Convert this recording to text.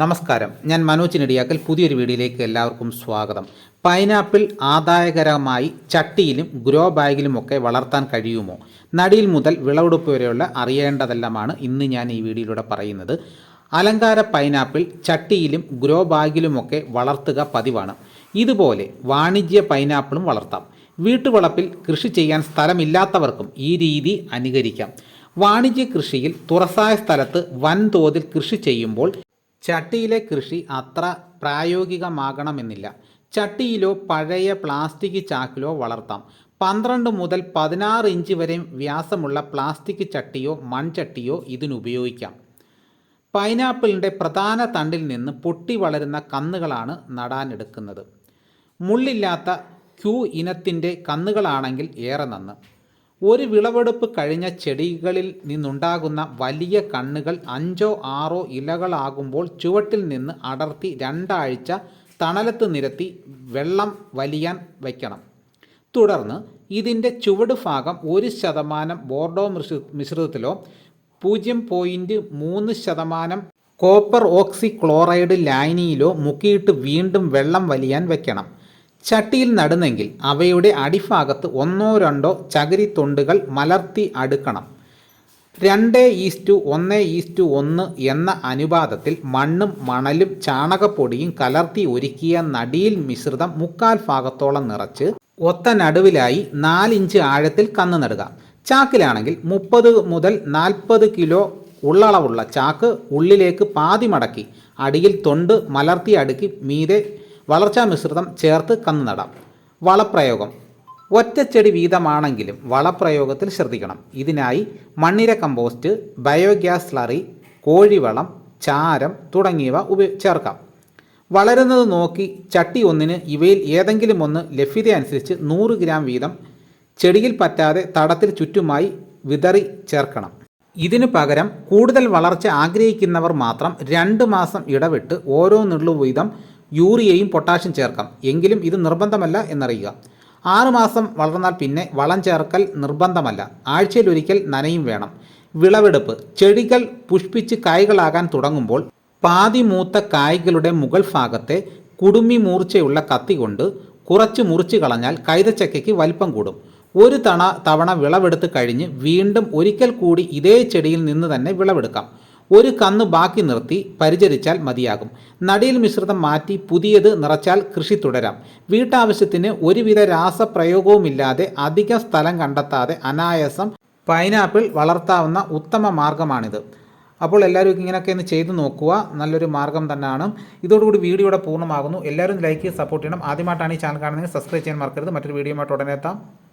നമസ്കാരം. ഞാൻ മനോജ് നെടിയാക്കൽ. പുതിയൊരു വീഡിയോയിലേക്ക് എല്ലാവർക്കും സ്വാഗതം. പൈനാപ്പിൾ ആദായകരമായി ചട്ടിയിലും ഗ്രോ ബാഗിലുമൊക്കെ വളർത്താൻ കഴിയുമോ? നടിയിൽ മുതൽ വിളവെടുപ്പ് വരെയുള്ള അറിയേണ്ടതെല്ലാമാണ് ഇന്ന് ഞാൻ ഈ വീഡിയോയിലൂടെ പറയുന്നത്. അലങ്കാര പൈനാപ്പിൾ ചട്ടിയിലും ഗ്രോ ബാഗിലുമൊക്കെ വളർത്തുക പതിവാണ്. ഇതുപോലെ വാണിജ്യ പൈനാപ്പിളും വളർത്താം. വീട്ടുവളപ്പിൽ കൃഷി ചെയ്യാൻ സ്ഥലമില്ലാത്തവർക്കും ഈ രീതി അനുകരിക്കാം. വാണിജ്യ കൃഷിയിൽ തുറസായ സ്ഥലത്ത് വൻതോതിൽ കൃഷി ചെയ്യുമ്പോൾ ചട്ടിയിലെ കൃഷി അത്ര പ്രായോഗികമാകണമെന്നില്ല. ചട്ടിയിലോ പഴയ പ്ലാസ്റ്റിക് ചാക്കിലോ വളർത്താം. പന്ത്രണ്ട് മുതൽ പതിനാറ് ഇഞ്ച് വരെ വ്യാസമുള്ള പ്ലാസ്റ്റിക് ചട്ടിയോ മൺചട്ടിയോ ഇതിനുപയോഗിക്കാം. പൈനാപ്പിളിന്റെ പ്രധാന തണ്ടിൽ നിന്ന് പൊട്ടി വളരുന്ന കന്നുകളാണ് നടാനെടുക്കുന്നത്. മുള്ളില്ലാത്ത ക്യൂ ഇനത്തിന്റെ കന്നുകളാണെങ്കിൽ ഏറെ നന്ന്. ഒരു വിളവെടുപ്പ് കഴിഞ്ഞ ചെടികളിൽ നിന്നുണ്ടാകുന്ന വലിയ കണ്ണുകൾ അഞ്ചോ ആറോ ഇലകളാകുമ്പോൾ ചുവട്ടിൽ നിന്ന് അടർത്തി രണ്ടാഴ്ച തണലത്ത് നിരത്തി വെള്ളം വലിയാൻ വയ്ക്കണം. തുടർന്ന് ഇതിന്റെ ചുവട് ഭാഗം ഒരു ശതമാനം ബോർഡോ മിശ്രി മിശ്രിതത്തിലോ പൂജ്യം പോയിന്റ് മൂന്ന് ശതമാനം കോപ്പർ ഓക്സി ക്ലോറൈഡ് ലായനിയിലോ മുക്കിയിട്ട് വീണ്ടും വെള്ളം വലിയാൻ വെക്കണം ചട്ടിയിൽ നടുന്നെങ്കിൽ അവയുടെ അടിഭാഗത്ത് ഒന്നോ രണ്ടോ ചകിരി തൊണ്ടുകൾ മലർത്തി അടുക്കണം. രണ്ട് ഈസ്റ്റു ഒന്ന് ഈസ്റ്റു ഒന്ന് എന്ന അനുപാതത്തിൽ മണ്ണും മണലും ചാണകപ്പൊടിയും കലർത്തി ഒരുക്കിയ നടിയിൽ മിശ്രിതം മുക്കാൽ ഭാഗത്തോളം നിറച്ച് ഒത്ത നടുവിലായി നാലിഞ്ച് ആഴത്തിൽ കന്ന് നടുക. ചാക്കിലാണെങ്കിൽ മുപ്പത് മുതൽ നാൽപ്പത് കിലോ ഉള്ളളവുള്ള ചാക്ക് ഉള്ളിലേക്ക് പാതി മടക്കി അടിയിൽ തൊണ്ട് മലർത്തി അടുക്കി മീതെ വളർച്ചാ മിശ്രിതം ചേർത്ത് കന്ന് നടാം. വളപ്രയോഗം. ഒറ്റച്ചെടി വീതമാണെങ്കിലും വളപ്രയോഗത്തിൽ ശ്രദ്ധിക്കണം. ഇതിനായി മണ്ണിര കമ്പോസ്റ്റ് ബയോഗ്യാസ് സ്ലറി കോഴിവളം ചാരം തുടങ്ങിയവ ചേർക്കാം. വളരുന്നത് നോക്കി ചട്ടി ഒന്നിന് ഇവയിൽ ഏതെങ്കിലും ഒന്ന് ലഭ്യത അനുസരിച്ച് നൂറ് ഗ്രാം വീതം ചെടിയിൽ പറ്റാതെ തടത്തിൽ ചുറ്റുമായി വിതറി ചേർക്കണം. ഇതിനു പകരം കൂടുതൽ വളർച്ച ആഗ്രഹിക്കുന്നവർ മാത്രം രണ്ട് മാസം ഇടവിട്ട് ഓരോ നുള്ളു വീതം യൂറിയയും പൊട്ടാഷ്യം ചേർക്കാം. എങ്കിലും ഇത് നിർബന്ധമല്ല എന്നറിയുക. ആറുമാസം വളർന്നാൽ പിന്നെ വളം ചേർക്കൽ നിർബന്ധമല്ല. ആഴ്ചയിലൊരിക്കൽ നനയും വേണം. വിളവെടുപ്പ്. ചെടികൾ പുഷ്പിച്ച് കായ്കളാകാൻ തുടങ്ങുമ്പോൾ പാതി മൂത്ത കായ്കളുടെ മുകൾ ഭാഗത്തെ കുടുമി മൂർച്ചയുള്ള കത്തി കൊണ്ട് കുറച്ച് മുറിച്ച് കളഞ്ഞാൽ കൈതച്ചക്കയ്ക്ക് വലിപ്പം കൂടും. ഒരു തണ തവണ വിളവെടുത്ത് കഴിഞ്ഞ് വീണ്ടും ഒരിക്കൽ കൂടി ഇതേ ചെടിയിൽ നിന്ന് തന്നെ വിളവെടുക്കാം. ഒരു കന്ന് ബാക്കി നിർത്തി പരിചരിച്ചാൽ മതിയാകും. നടിയിൽ മിശ്രിതം മാറ്റി പുതിയത് നിറച്ചാൽ കൃഷി തുടരാം. വീട്ടാവശ്യത്തിന് ഒരുവിധ രാസപ്രയോഗവുമില്ലാതെ അധിക സ്ഥലം കണ്ടെത്താതെ അനായാസം പൈനാപ്പിൾ വളർത്താവുന്ന ഉത്തമ മാർഗമാണിത്. അപ്പോൾ എല്ലാവരും ഇങ്ങനെയൊക്കെ ഒന്ന് ചെയ്തു നോക്കുക. നല്ലൊരു മാർഗം തന്നെയാണ്. ഇതോടുകൂടി വീഡിയോ ഇവിടെ പൂർണമാകുന്നു. എല്ലാവരും ലൈക്ക് സപ്പോർട്ട് ചെയ്യണം. ആദ്യമായിട്ടാണ് ഈ ചാനൽ കാണുന്നത് സബ്സ്ക്രൈബ് ചെയ്യാൻ മറക്കരുത്. മറ്റൊരു വീഡിയോ ഉടനെ എത്താം.